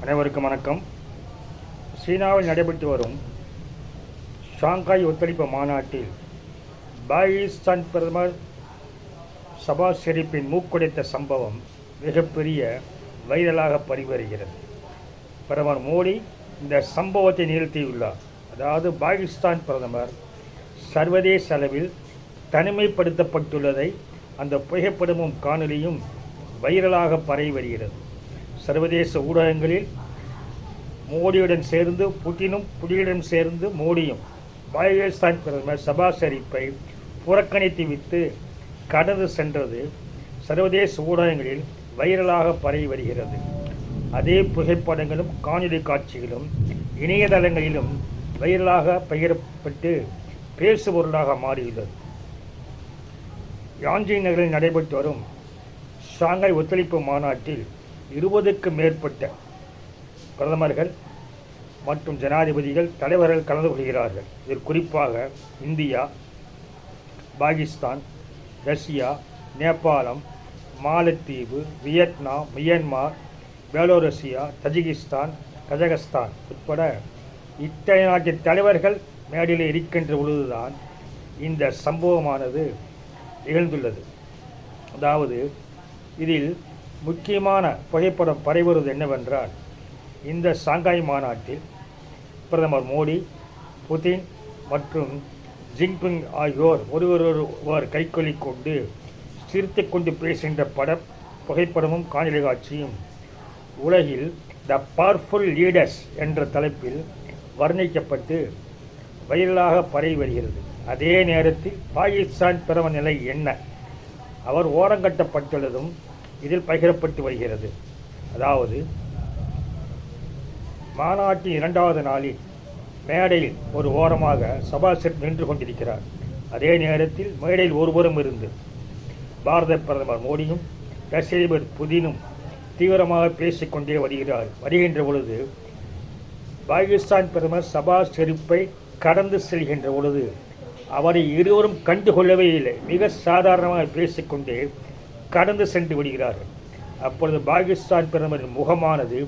அனைவருக்கும் வணக்கம். சீனாவில் நடைபெற்று வரும் ஷாங்காய் ஒத்துழைப்பு மாநாட்டில் பாகிஸ்தான் பிரதமர் சபா ஷெரீப்பின் மூக்குடைத்த சம்பவம் மிகப்பெரிய வைரலாக பரிவருகிறது. பிரதமர் மோடி இந்த சம்பவத்தை நிறுத்தியுள்ளார் அதாவது பாகிஸ்தான் பிரதமர் சர்வதேச அளவில் தனிமைப்படுத்தப்பட்டுள்ளதை அந்த புகைப்படமும் காணொலியும் வைரலாக பரவி வருகிறது. சர்வதேச ஊடகங்களில் மோடியுடன் சேர்ந்து புட்டினும் புடியுடன் சேர்ந்து மோடியும் பாகிஸ்தான் பிரதமர் சபா ஷெரீப்பை புறக்கணித்து விட்டு கடந்து சென்றது சர்வதேச ஊடகங்களில் வைரலாக பரவி வருகிறது. அதே புகைப்படங்களும் காணொலி காட்சிகளும் இணையதளங்களிலும் வைரலாக பகிரப்பட்டு பேசுபொருளாக மாறியுள்ளது. யாஞ்சி நகரில் நடைபெற்று வரும் ஷாங்காய் ஒத்துழைப்பு மாநாட்டில் இருபதுக்கும் மேற்பட்ட பிரதமர்கள் மற்றும் ஜனாதிபதிகள் தலைவர்கள் கலந்து கொள்கிறார்கள். இதில் குறிப்பாக இந்தியா பாகிஸ்தான் ரஷ்யா நேபாளம் மாலத்தீவு Vietnam Myanmar Belorussia Tajikistan Kazakhstan உட்பட இத்தனை நாட்டின் தலைவர்கள் மேடையில் இருக்கின்ற பொழுதுதான் இந்த சம்பவமானது நிகழ்ந்துள்ளது. அதாவது இதில் முக்கியமான புகைப்படம் பரைவருவது என்னவென்றால் இந்த சாங்காய் மாநாட்டில் பிரதமர் மோடி புதின் மற்றும் ஜின்பிங் ஆகியோர் ஒருவரொருவர் கைக்கொலி கொண்டு சிரித்து கொண்டு பேசுகின்ற பட புகைப்படமும் காணொலி காட்சியும் உலகில் த பவர்ஃபுல் லீடர்ஸ் என்ற தலைப்பில் வர்ணிக்கப்பட்டு வைரலாக பரவி வருகிறது. அதே நேரத்தில் பாகிஸ்தான் பிரதம நிலை என்ன? அவர் ஓரங்கட்டப்பட்டுள்ளதும் இதில் பகிரப்பட்டு வருகிறது. அதாவது மாநாட்டின் இரண்டாவது நாளில் மேடையில் ஒரு ஓரமாக சபாசெட் நின்று கொண்டிருக்கிறார். அதே நேரத்தில் மேடையில் ஒருபுறம் இருந்து பாரத பிரதமர் மோடியும் ரஷ்ய அதிபர் புதினும் தீவிரமாக பேசிக்கொண்டே வருகிறார். வருகின்ற பொழுது பாகிஸ்தான் பிரதமர் சபா செருப்பை கடந்து செல்கின்ற பொழுது அவரை இருவரும் கண்டுகொள்ளவே இல்லை. மிக சாதாரணமாக பேசிக்கொண்டே கடந்து சென்று விடுகிறார்கள். அப்பொழுது பாகிஸ்தான் பிரதமரின் முகமானது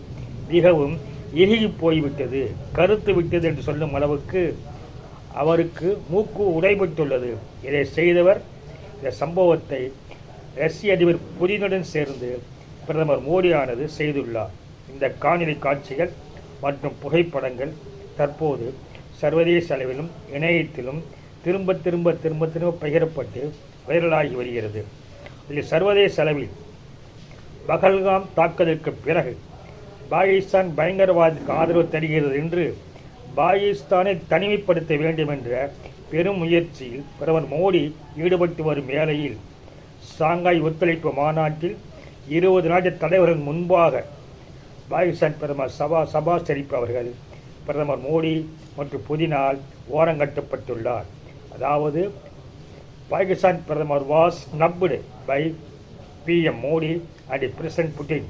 மிகவும் இறுகி போய்விட்டது கருத்து விட்டது என்று சொல்லும் அளவுக்கு அவருக்கு மூக்கு உடைபட்டுள்ளது. இதை செய்தவர் இந்த சம்பவத்தை ரஷ்ய அதிபர் புதினுடன் சேர்ந்து பிரதமர் மோடியானது செய்துள்ளார். இந்த காணொலி காட்சிகள் மற்றும் புகைப்படங்கள் தற்போது சர்வதேச அளவிலும் இணையத்திலும் திரும்ப திரும்ப திரும்ப திரும்ப பகிரப்பட்டு வைரலாகி வருகிறது. இது சர்வதேச அளவில் பகல்காம் தாக்குதலுக்கு பிறகு பாகிஸ்தான் பயங்கரவாதத்துக்கு ஆதரவு தருகிறது என்று பாகிஸ்தானை தனிமைப்படுத்த வேண்டும் என்ற பெரும் முயற்சியில் பிரதமர் மோடி ஈடுபட்டு வரும் வேளையில் சாங்காய் ஒத்துழைப்பு மாநாட்டில் இருபது நாட்டு தலைவர்கள் முன்பாக பாகிஸ்தான் பிரதமர் சபா சபா ஷெரீப் அவர்கள் பிரதமர் மோடி மற்றும் புதினால் ஓரங்கட்டப்பட்டுள்ளார் அதாவது பாகிஸ்தான் பிரதமர் was snubbed by PM Modi and president Putin.